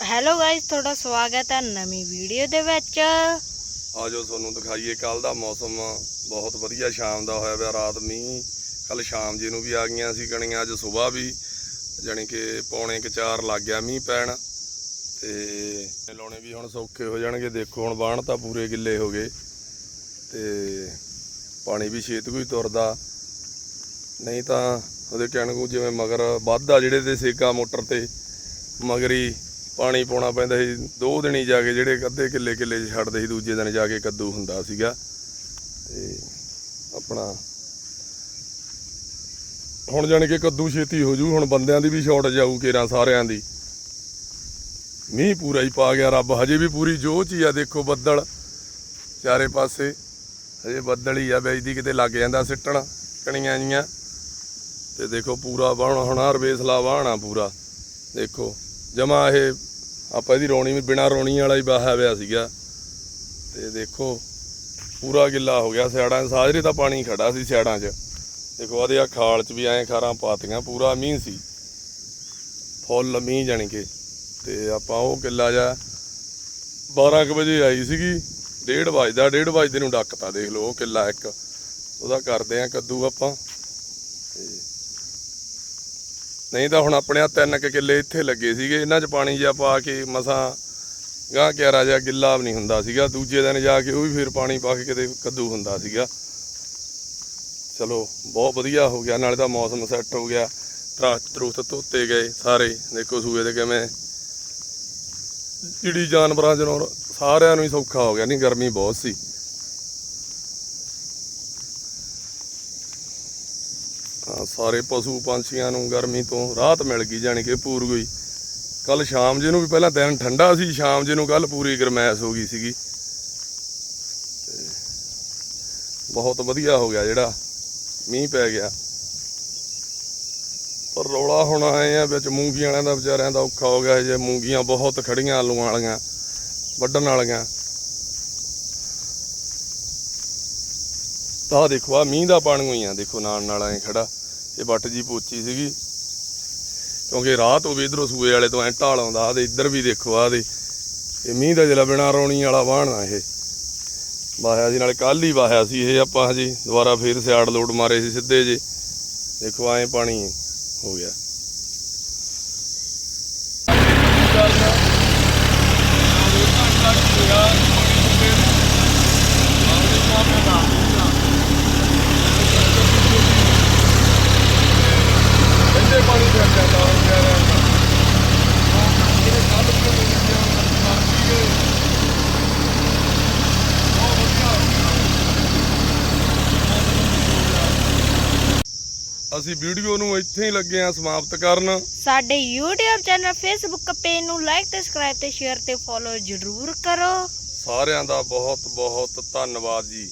Hello guys, ਤੁਹਾਡਾ ਸਵਾਗਤ ਹੈ ਨਵੀਂ ਵੀਡੀਓ ਦੇ ਵਿੱਚ। ਆਜੋ ਤੁਹਾਨੂੰ ਦਿਖਾਈਏ ਕੱਲ ਦਾ ਮੌਸਮ ਬਹੁਤ ਵਧੀਆ, ਸ਼ਾਮ ਦਾ ਹੋਇਆ ਪਿਆ, ਰਾਤ ਮੀਂਹ। ਕੱਲ ਸ਼ਾਮ ਜੀ ਨੂੰ ਵੀ ਆ ਗਈਆਂ ਸੀ ਕਣੀਆਂ, ਅੱਜ ਸਵੇਰ ਵੀ, ਜਾਣੀ ਕਿ ਪੌਣੇ ਕੁ ਚਾਰ ਲੱਗ ਗਿਆ ਮੀਂਹ ਪੈਣ। ਤੇ ਲਾਉਣੇ ਵੀ ਹੁਣ ਸੌਖੇ ਹੋ ਜਾਣਗੇ, ਦੇਖੋ ਹੁਣ ਬਾਣ ਤਾਂ ਪੂਰੇ ਗਿੱਲੇ ਹੋ ਗਏ। ਤੇ ਪਾਣੀ ਵੀ ਛੇਤ ਕੋਈ ਤੁਰਦਾ। ਨਹੀਂ ਤਾਂ ਉਹਦੇ ਕਹਿਣ ਨੂੰ ਜਿਵੇਂ ਮਗਰ ਵੱਧਦਾ ਜਿਹੜੇ ਤੇ ਸੇਕਾ ਮੋਟਰ ਤੇ, ਮਗਰੀ ਪਾਣੀ ਪਾਉਣਾ ਪੈਂਦਾ ਸੀ। ਦੋ ਦਿਨ ਹੀ ਜਾ ਕੇ ਜਿਹੜੇ ਅੱਧੇ ਕਿੱਲੇ ਕਿੱਲੇ ਛੱਡਦੇ ਸੀ, ਦੂਜੇ ਦਿਨ ਜਾ ਕੇ ਕੱਦੂ ਹੁੰਦਾ ਸੀਗਾ। ਤੇ ਆਪਣਾ ਹੁਣ ਜਾਣੀ ਕਿ ਕੱਦੂ ਛੇਤੀ ਹੋ ਜੂ, ਹੁਣ ਬੰਦਿਆਂ ਦੀ ਵੀ ਛੋਟ ਜਾਊ ਕੇਰਾਂ ਸਾਰਿਆਂ ਦੀ। ਮੀਂਹ ਪੂਰਾ ਹੀ ਪਾ ਗਿਆ, ਰੱਬ ਹਜੇ ਵੀ ਪੂਰੀ ਜੋਚ ਹੀ ਆ, ਦੇਖੋ ਬੱਦਲ ਚਾਰੇ ਪਾਸੇ। ਹਜੇ ਬੱਦਲ ਹੀ ਆ ਵੇਚਦੀ ਕਿਤੇ ਲੱਗ ਜਾਂਦਾ ਸਿੱਟਣ, ਕਣੀਆਂ ਜੀਆਂ। ਤੇ ਦੇਖੋ ਪੂਰਾ ਬਾਣ ਹੁਣ ਹਰਵੇਸਲਾ ਵਾਹਣਾ ਪੂਰਾ। ਦੇਖੋ। ਜਮਾ ਇਹ ਆਪਾਂ ਇਹਦੀ ਰੋਣੀ ਵੀ ਬਿਨਾ ਰੋਣੀ ਵਾਲਾ ਹੀ ਬਾਹਾ ਪਿਆ ਸੀਗਾ। ਤੇ ਦੇਖੋ, ਪੂਰਾ ਗਿੱਲਾ ਹੋ ਗਿਆ ਸਿਆੜਾਂ 'ਚ। ਸਾਜਰੇ ਤਾਂ ਪਾਣੀ ਖੜਾ ਸੀ ਸਿਆੜਾਂ 'ਚ। ਦੇਖੋ ਆਦੇ ਆ ਖਾਲ 'ਚ ਵੀ ਐਂ ਖਾਰਾਂ ਪਾਤੀਆਂ, ਪੂਰਾ ਮੀਂਹ ਸੀ। ਫੁੱਲ ਮੀਂਹ ਜਾਣੀ ਕਿ। ਤੇ ਆਪਾਂ ਉਹ ਕਿੱਲਾ ਜਾ 12 ਕੁ ਵਜੇ ਆਈ ਸੀਗੀ। 1:30 ਵਜਦਾ 1:30 ਵਜੇ ਨੂੰ ਡੱਕਤਾ, ਦੇਖ ਲਓ, ਉਹ ਕਿੱਲਾ ਇੱਕ। ਉਹਦਾ ਕਰਦੇ ਆ ਕੱਦੂ ਆਪਾਂ। ਤੇ ਨਹੀਂ ਤਾਂ ਹੁਣ ਆਪਣੇ ਆ ਤਿੰਨ ਕੁ ਕਿੱਲੇ ਇੱਥੇ ਲੱਗੇ ਸੀਗੇ, ਇਹਨਾਂ 'ਚ ਪਾਣੀ ਜਿਹਾ ਪਾ ਕੇ ਮਸਾਂ ਗਾਂ ਕਿਆਰਾ ਜਿਹਾ ਗਿੱਲਾ ਵੀ ਨਹੀਂ ਹੁੰਦਾ ਸੀਗਾ, ਦੂਜੇ ਦਿਨ ਜਾ ਕੇ ਉਹ ਵੀ ਫਿਰ ਪਾਣੀ ਪਾ ਕੇ ਕਿਤੇ ਕੱਦੂ ਹੁੰਦਾ ਸੀਗਾ। ਚਲੋ, ਬਹੁਤ ਵਧੀਆ ਹੋ ਗਿਆ, ਨਾਲੇ ਤਾਂ ਮੌਸਮ ਸੈੱਟ ਹੋ ਗਿਆ ਦਰਖਤ ਦਰੁਖਤ ਧੋਤੇ ਗਏ ਸਾਰੇ, ਦੇਖੋ ਸੂਏ ਦੇ ਕਿਵੇਂ। ਜਿਹੜੀ ਜਾਨਵਰਾਂ ਜਨੌਰ ਸਾਰਿਆਂ ਨੂੰ ਹੀ ਸੌਖਾ ਹੋ ਗਿਆ, ਨਹੀਂ, ਗਰਮੀ ਬਹੁਤ ਸੀ। ਸਾਰੇ ਪਸ਼ੂ ਪੰਛੀਆਂ ਨੂੰ ਗਰਮੀ ਤੋਂ ਰਾਹਤ ਮਿਲ ਗਈ, ਜਾਣੀ ਕਿ ਪੂਰ ਗਈ। ਕੱਲ ਸ਼ਾਮ ਜੇ ਨੂੰ ਵੀ ਪਹਿਲਾਂ ਦਿਨ ਠੰਡਾ ਸੀ, ਸ਼ਾਮ ਜੇ ਨੂੰ ਕੱਲ ਪੂਰੀ ਗਰਮੈਸ਼ ਹੋ ਗਈ ਸੀਗੀ। ਤੇ ਬਹੁਤ ਵਧੀਆ ਹੋ ਗਿਆ ਜਿਹੜਾ, ਮੀਂਹ ਪੈ ਗਿਆ। ਪਰ ਰੌਲਾ ਹੁਣ ਆਏ ਆ ਵਿੱਚ ਮੂੰਗੀ ਵਾਲਿਆਂ ਦਾ, ਵਿਚਾਰਿਆਂ ਦਾ ਔਖਾ ਹੋ ਗਿਆ ਜੇ ਮੂੰਗੀਆਂ ਬਹੁਤ ਖੜੀਆਂ ਆਲੂਆਂ ਵਾਲੀਆਂ, ਵੱਢਣ ਵਾਲੀਆਂ। ਤਾਂ ਦੇਖੋ ਆ ਮੀਂਹ ਦਾ ਪਾਣੀ ਹੋਈ ਆ ਦੇਖੋ ਨਾਲ ਨਾਲ ਐ ਖੜਾ ਇਹ ਵੱਟ ਜੀ ਪੋਚੀ ਸੀਗੀ। ਕਿਉਂਕਿ ਰਾਹ ਤੋਂ ਵੀ ਇਧਰੋਂ ਸੂਏ ਵਾਲੇ ਤੋਂ, ਐ ਢਾਲ ਆਉਂਦਾ ਆ ਤੇ ਇੱਧਰ ਵੀ ਦੇਖੋ ਆ ਦੇ ਇਹ ਮੀਂਹ ਦਾ ਜਿਹੜਾ ਬਿਨਾ ਰੌਣੀ ਵਾਲਾ ਵਾਹਣ ਆ ਇਹ। ਵਾਹਿਆ ਜੀ, ਨਾਲੇ ਕੱਲ ਹੀ ਵਾਹਿਆ ਸੀ ਇਹ ਆਪਾਂ ਹਜੇ। ਦੁਬਾਰਾ ਫੇਰ ਸਿਆੜ ਲੋਡ ਮਾਰੇ ਸੀ ਸਿੱਧੇ ਜੇ। ਦੇਖੋ, ਐ ਪਾਣੀ ਹੋ ਗਿਆ ਕਹਿੰਦੇ ਪਾਣੀ ਫਿਰ ਜਾਂਦਾ ਹੁਣ ਯਾਰ ਅਸੀਂ ਵੀਡੀਓ ਨੂੰ ਇੱਥੇ ਹੀ ਲੱਗੇ ਆ ਸਮਾਪਤ ਕਰਨ। ਸਾਡੇ YouTube ਚੈਨਲ Facebook ਪੇਜ ਨੂੰ ਲਾਈਕ ਤੇ ਸਬਸਕ੍ਰਾਈਬ ਤੇ ਸ਼ੇਅਰ ਤੇ ਫੋਲੋ ਜ਼ਰੂਰ ਕਰੋ। ਸਾਰਿਆਂ ਦਾ ਬਹੁਤ ਬਹੁਤ ਧੰਨਵਾਦ ਜੀ।